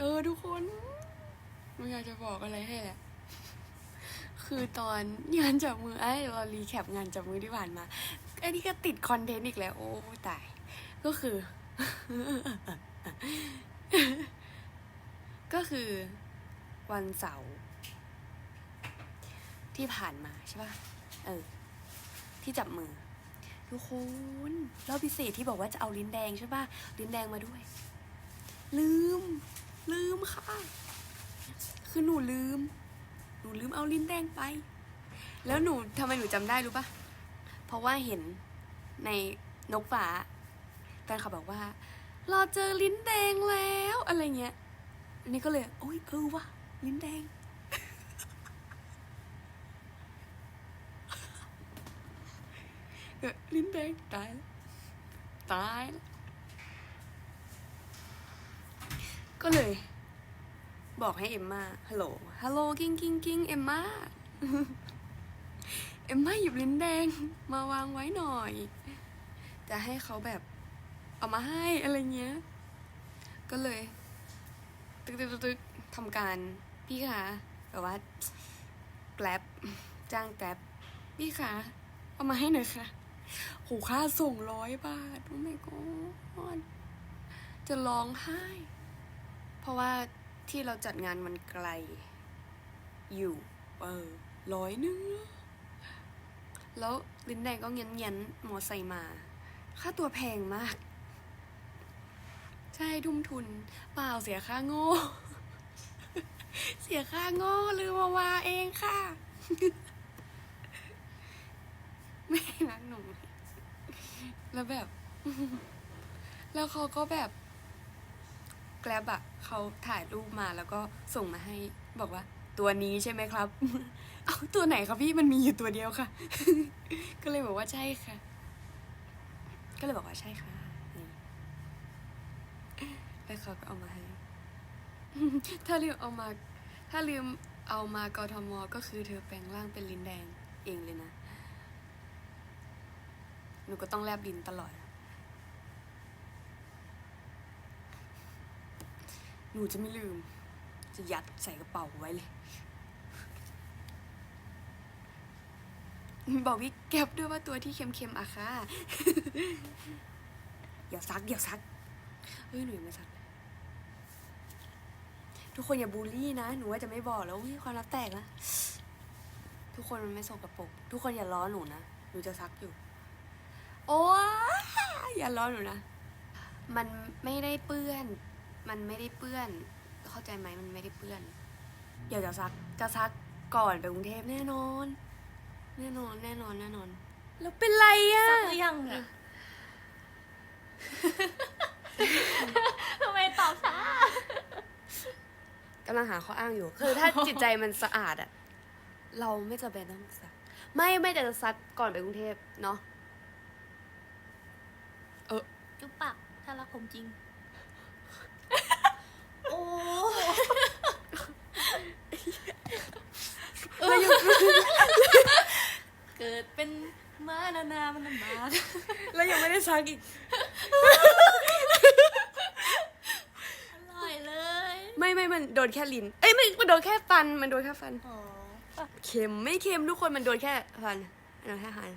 เออทุกคนหนูอยากจะบอกอะไรให้แหละ คือตอนงานจับมือไอ้เรารีแคปงานจับมือที่ผ่านมาไอ้นี่ก็ติดคอนเทนต์อีกแล้ว โอ้ตาย ก็คือ ก็คือวันเสาร์ที่ผ่านมาใช่ป่ะ เออ ที่จับมือ ทุกคนรอบพิเศษที่บอกว่าจะเอาลิ้นแดงใช่ป่ะ ลิ้นแดงมาด้วย ลืมลืม ค่ะ คือหนูลืม หนูลืมเอาลิ้นแดงไป แล้วหนูทำไมหนูจำได้รู้ปะเพราะว่าเห็นในนกฟ้าแฟนเขาบอกว่าราเจอลิ้นแดงแล้วอะไรเงี้ยอันนี้ก็เลยโอ้ยเออวะลิ้นแดง ลิ้นแดงตายแล้วตายแล้วก็เลย บอกให้เอมมาฮัลโหล ฮัลโหลกิ้งกิ้งกิ้งเอมมาเอมมาหยิบลิ้นแดง มาวางไว้หน่อย จะให้เขาแบบเอามาให้อะไรเงี้ย ก็เลย ตึกตึกตึกตึกทำการพี่คะแบบว่าแกลบจ้างแกลบพี่คะเอามาให้หน่อยค่ะโหค่าส่งร้อยบาท โอ้ my god จะร้องไห้ เพราะว่า ที่เราจัดงานมันไกล อยู่ เออร้อยหนึงแล้วลินแดงก็เงี้ยนเงี้ยนๆมอไซค์มา ค่าตัวแพงมาก ใช่ทุ่มทุน เปล่าเสียค่าโง่ เสียค่าโง่ลืมมาวาเองค่ะ ไม่รักหนู แล้วแบบ แล้วเขาก็แบบ แกลบอะเขาถ่ายรูปมาแล้วก็ส่งมาให้บอกว่า ตัวนี้ใช่ไหมครับ เอาตัวไหนครับพี่มันมีอยู่ตัวเดียวค่ะ ก็เลยบอกว่าใช่ค่ะ ก็เลยบอกว่าใช่ค่ะแล้วเขาก็เอามาให้ ถ้าลืมเอามา ถ้าลืมเอามากทมก็คือเธอแปลงร่างเป็นลิ้นแดงเองเลยนะ หนูก็ต้องแลบลิ้นตลอด หนูจะไม่ลืม จะยัดใส่กระเป๋าไว้เลยบอกพี่แก็บด้วยว่าตัวที่เค็มๆอะค่ะอย่าซักอย่าซัก เฮ้ยหนูยังไม่ซักเลยทุกคนอย่าบูลลี่นะ หนูว่าจะไม่บอกแล้วอุ๊ยความลับแตกนะ ทุกคนมันไม่สกปรก ทุกคนอย่าล้อหนูนะ หนูจะซักอยู่ โอ้ยอย่าล้อหนูนะ มันไม่ได้เปื้อน มันไม่ได้เปื้อน เข้าใจไหมมันไม่ได้เปื้อนเดี๋ยวจะซักจะซักก่อนไปกรุงเทพแน่นอน แน่นอนแน่นอนแน่นอน แล้วเป็นไรอะซักหรือยังอะทำไมตอบช้ากำลังหาข้ออ้างอยู่ คือถ้าจิตใจมันสะอาดอะเราไม่จำเป็นต้องซัก ไม่ไม่แต่จะซักก่อนไปกรุงเทพเนาะ จุ๊บปากถ้ารักผมจริง โอ้ เรายัง เกิดเป็น ม้านานามันลำบากเรายังไม่ได้ซักอีก อร่อยเลยไม่ไม่มันโดนแค่ลิ้น เอ้ยไม่มันโดนแค่ฟัน มันโดนแค่ฟัน อ๋อ เค็มไม่เค็มทุกคนมันโดนแค่ฟันมันโดนแค่ฟัน